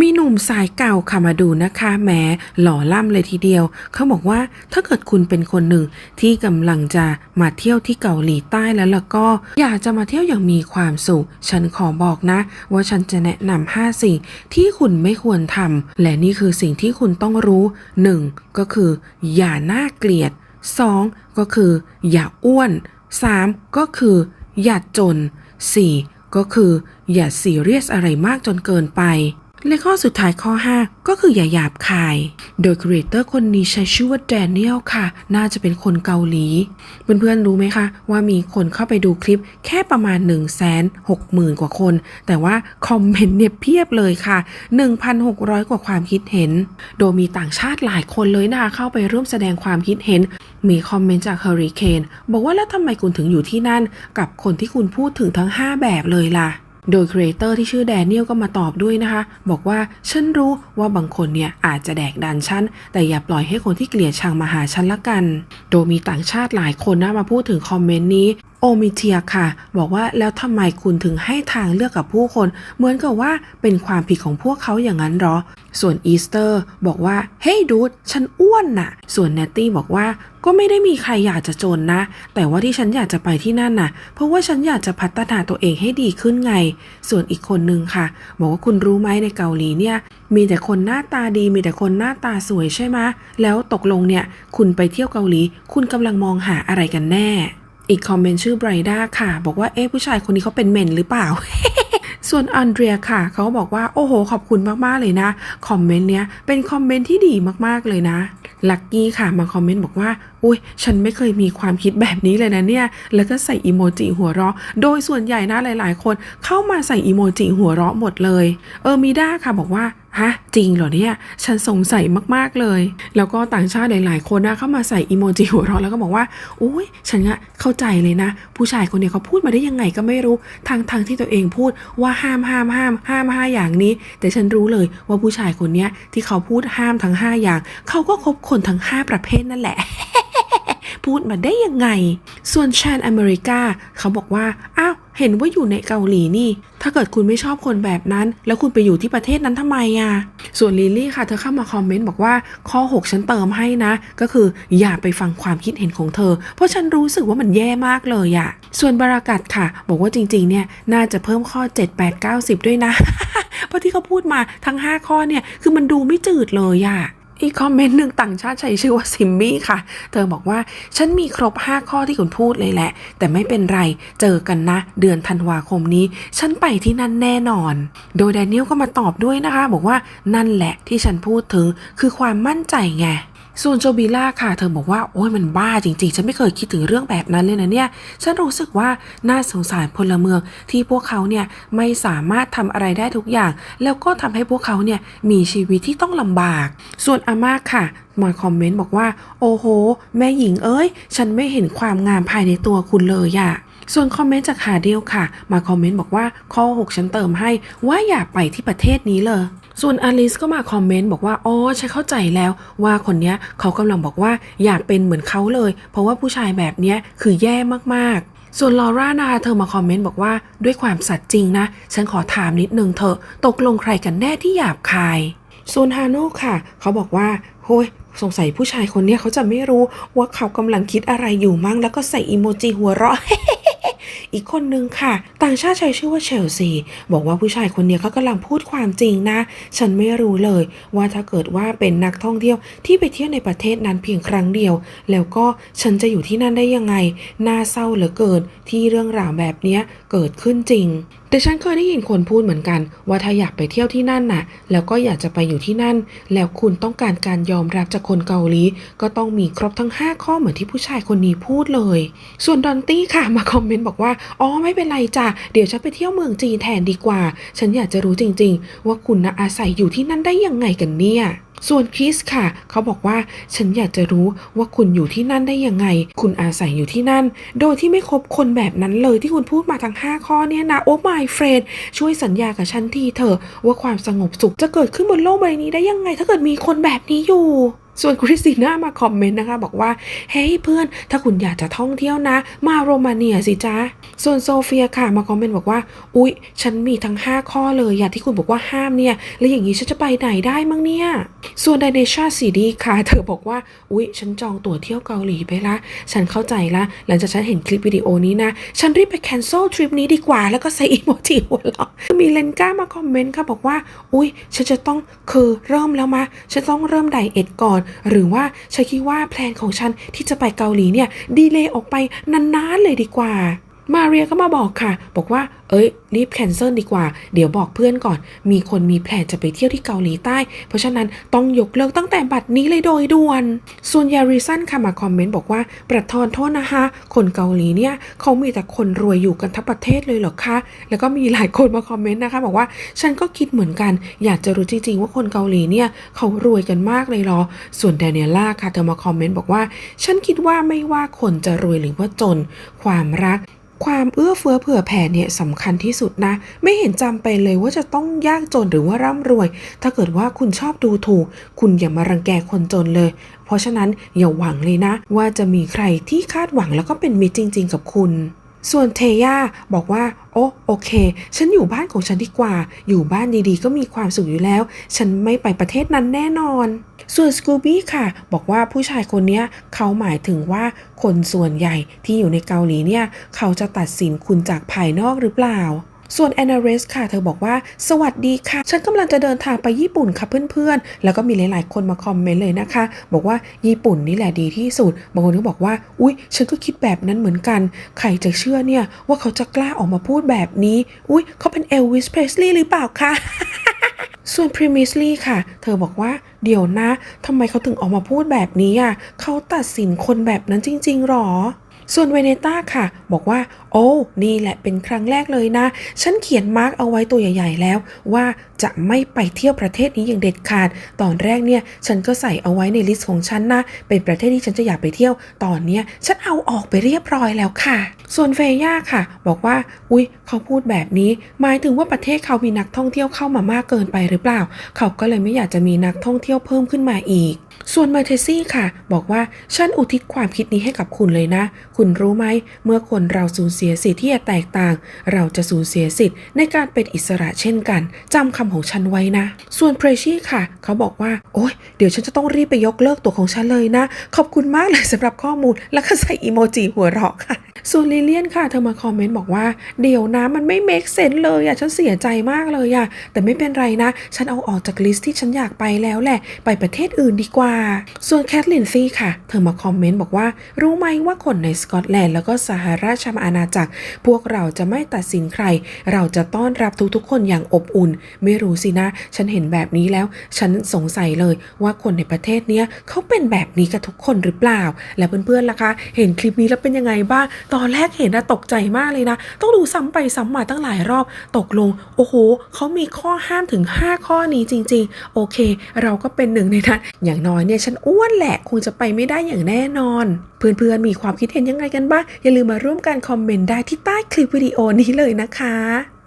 มีหนุ่มสายเก่าค่ะมาดูนะคะแหมหล่อล่ำเลยทีเดียว เขาบอกว่าถ้าเกิดคุณเป็นคนหนึ่งที่กำลังจะมาเที่ยวที่เกาหลีใต้แล้วล่ะก็ อยากจะมาเที่ยวอย่างมีความสุข ฉันขอบอกนะ ว่าฉันจะแนะนำ5สิ่งที่คุณไม่ควรทำและนี่คือสิ่งที่คุณต้องรู้ 1. ก็คือ อย่าน่าเกลียด 2. ก็คือ อย่าอ้วน 3. ก็คือ อย่าจน 4. ก็คือ อย่าซีเรียสอะไรมากจนเกินไป และข้อสุดท้ายข้อ 5 ก็คืออย่าหยาบคาย โดยครีเอเตอร์คนนี้ใช้ชื่อว่าแดเนียลค่ะ น่าจะเป็นคนเกาหลี เพื่อนๆรู้ไหมคะ ว่ามีคนเข้าไปดูคลิปแค่ประมาณ 1 6 0 0 0 0 กว่าคน แต่ว่าคอมเมนต์เนี่ยเพียบเลยค่ะ 1,600 กว่าความคิดเห็น โดยมีต่างชาติหลายคนเลยนะคะเข้าไปร่วมแสดงความคิดเห็น มีคอมเมนต์จากเฮอริเคนบอกว่าแล้วทำไมคุณถึงอยู่ที่นั่น กับคนที่คุณพูดถึงทั้ง 5 แบบเลยล่ะ โดยครีเอเตอร์ที่ชื่อแดเนียลก็มาตอบด้วยนะคะ บอกว่าฉันรู้ว่าบางคนเนี่ยอาจจะแดกดันฉัน แต่อย่าปล่อยให้คนที่เกลียดชังมาหาฉันละกัน โดยมีต่างชาติหลายคนนะมาพูดถึงคอมเมนต์นี้ โอมิเทียค่ะ บอกว่าแล้วทำไมคุณถึงให้ทางเลือกกับผู้คน เหมือนกับว่าเป็นความผิดของพวกเขาอย่างนั้นหรอ ส่วนอีสเตอร์บอกว่า เฮ้ยดูดฉันอ้วนน่ะ ส่วนเนตตี้บอกว่าก็ไม่ได้มีใครอยากจะจนนะ แต่ว่าที่ฉันอยากจะไปที่นั่นน่ะ เพราะว่าฉันอยากจะพัฒนาตัวเองให้ดีขึ้นไง ส่วนอีกคนนึงค่ะ บอกว่าคุณรู้ไหมในเกาหลีเนี่ย มีแต่คนหน้าตาดี มีแต่คนหน้าตาสวยใช่ไหมแล้วตกลงเนี่ย คุณไปเที่ยวเกาหลี คุณกำลังมองหาอะไรกันแน่ อีกคอมเมนต์ชื่อไบรด้าค่ะ บอกว่าเอ๊ะผู้ชายคนนี้เขาเป็นเมนหรือเปล่า ส่วนอันเดรียค่ะเขาบอกว่าโอ้โห ขอบคุณมากๆเลยนะคอมเมนต์เนี้ยเป็นคอมเมนต์ที่ดีมากๆเลยนะลักกี้ค่ะมาคอมเมนต์บอกว่า อุ้ยฉันไม่เคยมีความคิดแบบนี้เลยนะเนี่ย แล้วก็ใส่อีโมจิหัวเราะ โดยส่วนใหญ่นะหลาย ๆ คนเข้ามาใส่อีโมจิหัวเราะหมดเลย เออมีด้าค่ะบอกว่า ฮะจริงเหรอเนี่ยฉันสงสัยมากๆเลย แล้วก็ต่างชาติหลาย ๆ คนนะเข้ามาใส่อีโมจิหัวเราะแล้วก็บอกว่าอุ้ยฉันอะเข้าใจเลยนะ ผู้ชายคนเนี้ยเขาพูดมาได้ยังไงก็ไม่รู้ทางทางที่ตัวเองพูดว่าห้ามห้ามห้ามห้ามห้าอย่างนี้ แต่ฉันรู้เลยว่าผู้ชายคนเนี้ยที่เขาพูดห้ามทั้งห้าอย่าง เขาก็คบคนทั้งห้าประเภทนั่นแหละพูดมาได้ยังไง ส่วนชานอเมริกาเขาบอกว่า อ้าว เห็นว่าอยู่ในเกาหลีนี่ ถ้าเกิดคุณไม่ชอบคนแบบนั้น แล้วคุณไปอยู่ที่ประเทศนั้นทำไมอะ ส่วนลิลลี่ค่ะ เธอเข้ามาคอมเมนต์บอกว่าข้อ 6 ฉันเติมให้นะ ก็คืออย่าไปฟังความคิดเห็นของเธอ เพราะฉันรู้สึกว่ามันแย่มากเลยอะ ส่วนบารากัดค่ะ บอกว่าจริงๆเนี่ยน่าจะเพิ่มข้อ 7 8 9 10 ด้วยนะ เพราะที่เขาพูดมาทั้ง 5 ข้อเนี่ยคือมันดูไม่จืดเลยอะ อีกคอมเมนต์หนึ่งต่างชาติใช้ชื่อว่าซิมมี่ค่ะ เธอบอกว่าฉันมีครบ 5 ข้อที่คุณพูดเลยแหละ แต่ไม่เป็นไร เจอกันนะ เดือนธันวาคมนี้ ฉันไปที่นั่นแน่นอน โดยแดเนียลก็มาตอบด้วยนะคะ บอกว่านั่นแหละที่ฉันพูดถึงคือความมั่นใจไง ส่วนโจบิล่าค่ะ เธอบอกว่าโอ้ยมันบ้าจริงๆ ฉันไม่เคยคิดถึงเรื่องแบบนั้นเลยนะเนี่ย ฉันรู้สึกว่าน่าสงสารพลเมืองที่พวกเขาเนี่ยไม่สามารถทำอะไรได้ทุกอย่าง แล้วก็ทำให้พวกเขาเนี่ยมีชีวิตที่ต้องลำบาก ส่วนอาม่าค่ะมาคอมเมนต์บอกว่า โอ้โห แม่หญิงเอ้ย ฉันไม่เห็นความงามภายในตัวคุณเลยอะส่วนคอมเมนต์จากหาเดียวค่ะ มาคอมเมนต์บอกว่าข้อ 6 ฉันเติมให้ว่าอย่าไปที่ประเทศนี้เลย ส่วนอลิสก็มาคอมเมนต์บอกว่า อ๋อฉันเข้าใจแล้วว่าคนเนี้ยเขากำลังบอกว่าอยากเป็นเหมือนเขาเลย เพราะว่าผู้ชายแบบเนี้ยคือแย่มากๆ ส่วนลอร่านะคะเธอมาคอมเมนต์บอกว่าด้วยความสัตย์จริงนะ ฉันขอถามนิดนึงเถอะตกลงใครกันแน่ที่หยาบคาย ส่วนฮานุค่ะ เขาบอกว่าโฮ้ย สงสัยผู้ชายคนนี้เขาจะไม่รู้ว่าเขากำลังคิดอะไรอยู่มั้งแล้วก็ใส่อีโมจิหัวเราะอีกคนนึงค่ะ ต่างชาติใช้ชื่อว่าเชลซีบอกว่าผู้ชายคนนี้เขากำลังพูดความจริงนะ ฉันไม่รู้เลย ว่าถ้าเกิดว่าเป็นนักท่องเที่ยวที่ไปเที่ยวในประเทศนั้นเพียงครั้งเดียว แล้วก็ฉันจะอยู่ที่นั่นได้ยังไง น่าเศร้าเหลือเกินที่เรื่องราวแบบนี้เกิดขึ้นจริง แต่ฉันเคยได้ยินคนพูดเหมือนกัน ว่าถ้าอยากไปเที่ยวที่นั่นน่ะ แล้วก็อยากจะไปอยู่ที่นั่น แล้วคุณต้องการการยอมรับจากคนเกาหลี ก็ต้องมีครบทั้ง 5 ข้อเหมือนที่ผู้ชายคนนี้พูดเลย ส่วนดอนตี้ค่ะมาคอมเมนต์บอกว่าอ๋อไม่เป็นไรจ้ะเดี๋ยวฉันไปเที่ยวเมืองจีนแทนดีกว่า ฉันอยากจะรู้จริง ๆ ว่าคุณนะอาศัยอยู่ที่นั่นได้ยังไงกันเนี่ย ส่วนคริสค่ะ เขาบอกว่าฉันอยากจะรู้ว่าคุณอยู่ที่นั่นได้ยังไง คุณอาศัยอยู่ที่นั่น โดยที่ไม่คบคนแบบนั้นเลยที่คุณพูดมาทั้ง 5 ข้อเนี่ยนะ โอ้ my friend ช่วยสัญญากับฉันทีเถอะว่าความสงบสุขจะเกิดขึ้นบนโลกใบนี้ได้ยังไง ถ้าเกิดมีคนแบบนี้อยู่ ส่วนคริสติน่ามาคอมเมนต์นะคะ บอกว่า เฮ้ยเพื่อน ถ้าคุณอยากจะท่องเที่ยวนะ มาโรมาเนียสิจ๊ะส่วนโซเฟียค่ะมาคอมเมนต์บอกว่า อุ๊ย ฉันมีทั้ง 5 ข้อเลย อย่างที่คุณบอกว่าห้ามเนี่ย แล้วอย่างนี้ฉันจะไปไหนได้มั้งเนี่ย ส่วนไดเนชาซีดีค่ะ เธอบอกว่า อุ๊ย ฉันจองตั๋วเที่ยวเกาหลีไปละ ฉันเข้าใจละ หลังจากฉันเห็นคลิปวิดีโอนี้นะ ฉันรีบไปแคนเซิลทริปนี้ดีกว่า แล้วก็ใส่อีโมจิหัวเราะมีเลนก้ามาคอมเมนต์ค่ะบอกว่า อุ๊ย ฉันจะต้องคือเริ่มแล้วมะ ฉันต้องเริ่มไดเอทก่อนหรือว่าฉันคิดว่าแพลนของฉันที่จะไปเกาหลีเนี่ยดีเลย์ออกไปนานๆเลยดีกว่า มาเรียก็มาบอกค่ะ บอกว่า เอ้ย รีบแคนเซิลดีกว่า เดี๋ยวบอกเพื่อนก่อน มีคนมีแพลนจะไปเที่ยวที่เกาหลีใต้ เพราะฉะนั้นต้องยกเลิกตั้งแต่บัดนี้เลยโดยด่วน ส่วนยาริสันค่ะมาคอมเมนต์บอกว่าประทานโทษนะคะ คนเกาหลีเนี่ยเขามีแต่คนรวยอยู่กันทั้งประเทศเลยเหรอคะ แล้วก็มีหลายคนมาคอมเมนต์นะคะ บอกว่าฉันก็คิดเหมือนกัน อยากจะรู้จริงๆว่าคนเกาหลีเนี่ยเขารวยกันมากเลยหรอ ส่วนแดเนียล่าค่ะเธอมาคอมเมนต์บอกว่า ฉันคิดว่าไม่ว่าคนจะรวยหรือว่าจน ความรักความเอื้อเฟื้อเผื่อแผ่เนี่ยสำคัญที่สุดนะ ไม่เห็นจำเป็นเลยว่าจะต้องยากจนหรือว่าร่ำรวย ถ้าเกิดว่าคุณชอบดูถูก คุณอย่ามารังแกคนจนเลย เพราะฉะนั้นอย่าหวังเลยนะ ว่าจะมีใครที่คาดหวังแล้วก็เป็นมิตรจริง ๆ กับคุณ ส่วนเทย่าบอกว่า โอ้โอเค ฉันอยู่บ้านของฉันดีกว่า อยู่บ้านดีๆ ก็มีความสุขอยู่แล้ว ฉันไม่ไปประเทศนั้นแน่นอน ส่วนสกูบี้ค่ะ บอกว่าผู้ชายคนนี้เขาหมายถึงว่าคนส่วนใหญ่ที่อยู่ในเกาหลีเนี่ย เขาจะตัดสินคุณจากภายนอกหรือเปล่า ส่วนแอนนาเรสค่ะ เธอบอกว่า สวัสดีค่ะ ฉันกำลังจะเดินทางไปญี่ปุ่นค่ะเพื่อนๆ แล้วก็มีหลายๆ คนมาคอมเมนต์เลยนะคะ บอกว่าญี่ปุ่นนี่แหละดีที่สุด บางคนก็บอกว่า อุ๊ย ฉันก็คิดแบบนั้นเหมือนกัน ใครจะเชื่อเนี่ยว่าเขาจะกล้าออกมาพูดแบบนี้ อุ๊ย เขาเป็นเอลวิสเพรสลีย์หรือเปล่าคะส่วนพรีมิสลีค่ะ เธอบอกว่าเดี๋ยวนะทำไมเขาถึงออกมาพูดแบบนี้อะเขาตัดสินคนแบบนั้นจริงๆหรอ ส่วนเวเนต้าค่ะ บอกว่า โอ้นี่แหละเป็นครั้งแรกเลยนะ ฉันเขียนมาร์กเอาไว้ตัวใหญ่ ๆ แล้ว ว่าจะไม่ไปเที่ยวประเทศนี้อย่างเด็ดขาด ตอนแรกเนี่ย ฉันก็ใส่เอาไว้ในลิสต์ของฉันนะ เป็นประเทศที่ฉันจะอยากไปเที่ยว ตอนเนี้ยฉันเอาออกไปเรียบร้อยแล้วค่ะ ส่วนเฟย่าค่ะ บอกว่า อุ๊ยเขาพูดแบบนี้ หมายถึงว่าประเทศเขามีนักท่องเที่ยวเข้ามามากเกินไปหรือเปล่า เขาก็เลยไม่อยากจะมีนักท่องเที่ยวเพิ่มขึ้นมาอีก ส่วนเมอร์เทซี่ค่ะ บอกว่าฉันอุทิศความคิดนี้ให้กับคุณเลยนะ คุณรู้ไหม เมื่อคนเราสูญเสียสิทธิ์ที่จะแตกต่าง เราจะสูญเสียสิทธิ์ในการเป็นอิสระเช่นกันจำคำของฉันไว้นะ ส่วนเพรชี่ค่ะ เขาบอกว่า โอ๊ย เดี๋ยวฉันจะต้องรีบไปยกเลิกตัวของฉันเลยนะ ขอบคุณมากเลยสำหรับข้อมูล แล้วก็ใส่อีโมจิหัวเราะค่ะส่วนลิเลียนค่ะ เธอมาคอมเมนต์บอกว่า เดี๋ยวนะมันไม่ make sense เลยอะฉันเสียใจมากเลยอะแต่ไม่เป็นไรนะ ฉันเอาออกจากลิสต์ที่ฉันอยากไปแล้วแหละ ไปประเทศอื่นดีกว่าส่วนแคทลินซี่ค่ะ เธอมาคอมเมนต์บอกว่า รู้ไหมว่าคนในสกอตแลนด์แล้วก็สหราชอาณาจักร พวกเราจะไม่ตัดสินใคร เราจะต้อนรับทุกๆ คนอย่างอบอุ่น ไม่รู้สินะ ฉันเห็นแบบนี้แล้ว ฉันสงสัยเลยว่าคนในประเทศเนี้ยเขาเป็นแบบนี้กับทุกคนหรือเปล่า และเพื่อนๆล่ะคะ เห็นคลิปนี้แล้วเป็นยังไงบ้าง ตอนแรกเห็นนะตกใจมากเลยนะ ต้องดูซ้ำไปซ้ำมาตั้งหลายรอบ ตกลง โอ้โหเขามีข้อห้ามถึง 5 ข้อนี้จริง ๆ โอเค เราก็เป็นหนึ่งในนั้นอย่างน้อยอยเนี่ยฉันอ้วนแหละคงจะไปไม่ได้อย่างแน่นอน เพื่อนๆมีความคิดเห็นยังไงกันบ้างอย่าลืมมาร่วมกันคอมเมนต์ได้ที่ใต้คลิปวิดีโอนี้เลยนะคะ